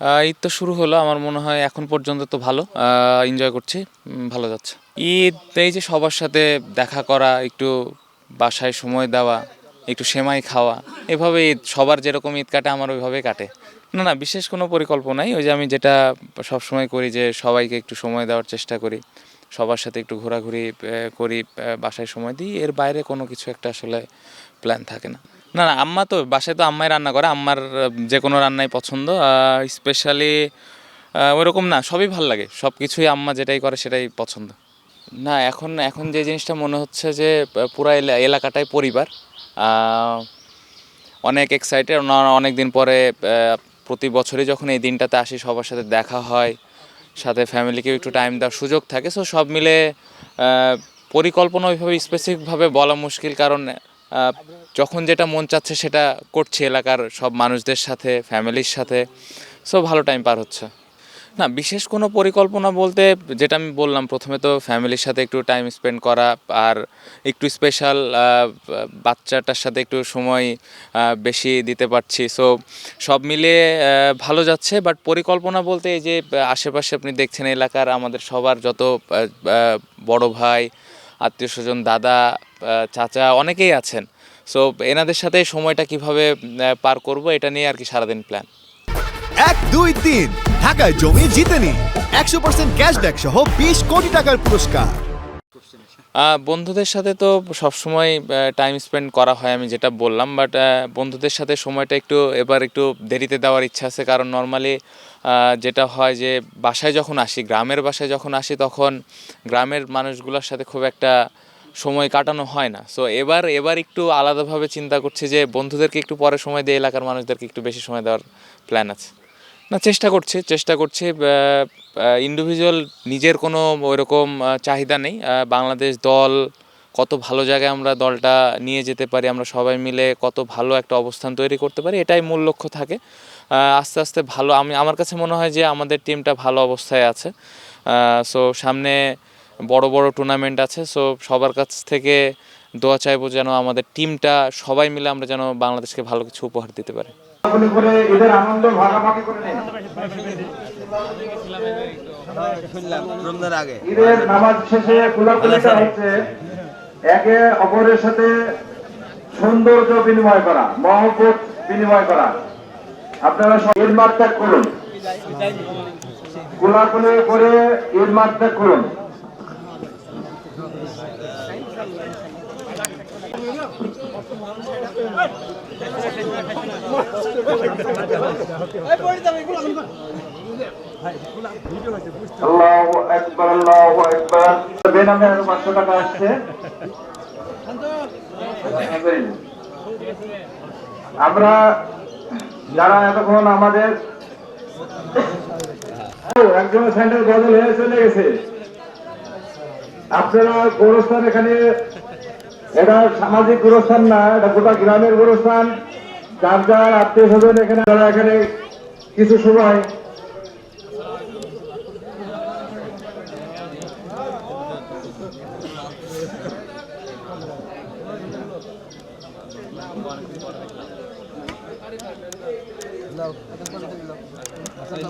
ঈদ তো শুরু হলো, আমার মনে হয় এখন পর্যন্ত তো ভালো। এনজয় করছি ভালো যাচ্ছে। ঈদ এই যে সবার সাথে দেখা করা, একটু বাসায় সময় দেওয়া, একটু সেমাই খাওয়া, এভাবে ঈদ, সবার যেরকম ঈদ কাটে, আমার ওইভাবেই কাটে। না না, বিশেষ কোনো পরিকল্পনাই, ওই যে আমি যেটা সবসময় করি যে সবাইকে একটু সময় দেওয়ার চেষ্টা করি, সবার সাথে একটু ঘোরাঘুরি করি বাসায় সময় দিই, এর বাইরে কোনো কিছু একটা আসলে প্ল্যান থাকে না। না না, আম্মা তো বাসায় তো আম্মাই রান্না করে, আম্মার যে কোনো রান্নাই পছন্দ স্পেশালি ওইরকম না, সবই ভালো লাগে সব কিছুই আম্মা যেটাই করে সেটাই পছন্দ। না, এখন এখন যে জিনিসটা মনে হচ্ছে যে পুরা এলা- এলাকাটাই পরিবার অনেক এক্সাইটেড অনেক দিন পরে প্রতি বছরই যখন এই দিনটাতে আসি, সবার সাথে দেখা হয়, সাথে ফ্যামিলিকেও একটু টাইম দেওয়ার সুযোগ থাকে সো সব মিলে পরিকল্পনা ওইভাবে স্পেসিফিকভাবে বলা মুশকিল, কারণ যখন যেটা মন চাচ্ছে সেটা করছি এলাকার সব মানুষদের সাথে ফ্যামিলির সাথে। সো ভালো টাইম পার হচ্ছে। না বিশেষ কোনো পরিকল্পনা বলতে যেটা আমি বললাম প্রথমে তো ফ্যামিলির সাথে একটু টাইম স্পেন্ড করা আর একটু স্পেশাল বাচ্চাটার সাথে একটু সময় বেশি দিতে পারছি। সো সব আহ, ভালো যাচ্ছে। বাট পরিকল্পনা বলতে এই যে আশেপাশে আপনি দেখছেন এলাকার আমাদের সবার যত বড় ভাই আত্মীয় স্বজন দাদা চাচা অনেকেই আছেন। সো এনাদের সাথে সময়টা কীভাবে পার করব এটা নিয়ে আর কি সারাদিন প্ল্যান এক দুই তিন। ঢাকায় জমি জিতে নিন একশো পার্সেন্ট ক্যাশব্যাক সহ বিশ কোটি টাকার পুরস্কার। বন্ধুদের সাথে তো সবসময় টাইম স্পেন্ড করা হয় আমি যেটা বললাম বাট বন্ধুদের সাথে সময়টা একটু এবার একটু দেরিতে দেওয়ার ইচ্ছা আছে কারণ নর্মালি যেটা হয় যে বাসায় যখন আসি গ্রামের বাসায় যখন আসি তখন গ্রামের মানুষগুলোর সাথে খুব একটা সময় কাটানো হয় না। সো এবার এবার একটু আলাদাভাবে চিন্তা করছি যে বন্ধুদেরকে একটু পরে সময় দিয়ে এলাকার মানুষদেরকে একটু বেশি সময় দেওয়ার প্ল্যান আছে। না, চেষ্টা করছি চেষ্টা করছি ইন্ডিভিজুয়াল নিজের কোনো ওইরকম চাহিদা নেই। বাংলাদেশ দল, কত ভালো জায়গায় আমরা দলটা নিয়ে যেতে পারি, আমরা সবাই মিলে কত ভালো একটা অবস্থান তৈরি করতে পারি, এটাই মূল লক্ষ্য থাকে। আস্তে আস্তে ভালো, আমি, আমার কাছে মনে হয় যে আমাদের টিমটা ভালো অবস্থায় আছে। সো সামনে বড় বড় টুর্নামেন্ট আছে সো সবার কাছ থেকে দোয়া চাইব যেন আমাদের টিমটা সবাই মিলে আমরা যেন বাংলাদেশকে ভালো কিছু উপহার দিতে পারি। আপনি করে এদের আনন্দ ভাগাভাগি করে নিন রমজান আগে ঈদের নামাজ শেষে খোলাখুলিটা হচ্ছে একে অপরের সাথে সৌন্দর্য বিনিময় করা মহব্বত বিনিময় করা। আপনারা ঈদ করুন। খোলাখুলি করে ঈদ করুন। আল্লাহু আকবার আল্লাহু আকবার। বেনামে আরও 500 টাকা আসছে। আমরা যারা এতক্ষণ আমাদের ও, একজনের স্যান্ডেল বদল হয়ে চলে গেছে আপনারা গোরস্থান এখানে, এটা সামাজিক গোরস্থান না, এটা গোটা গ্রামের গোরস্থান। যার যার আত্মীয় স্বজন এখানে যারা এখানে কিছু সময়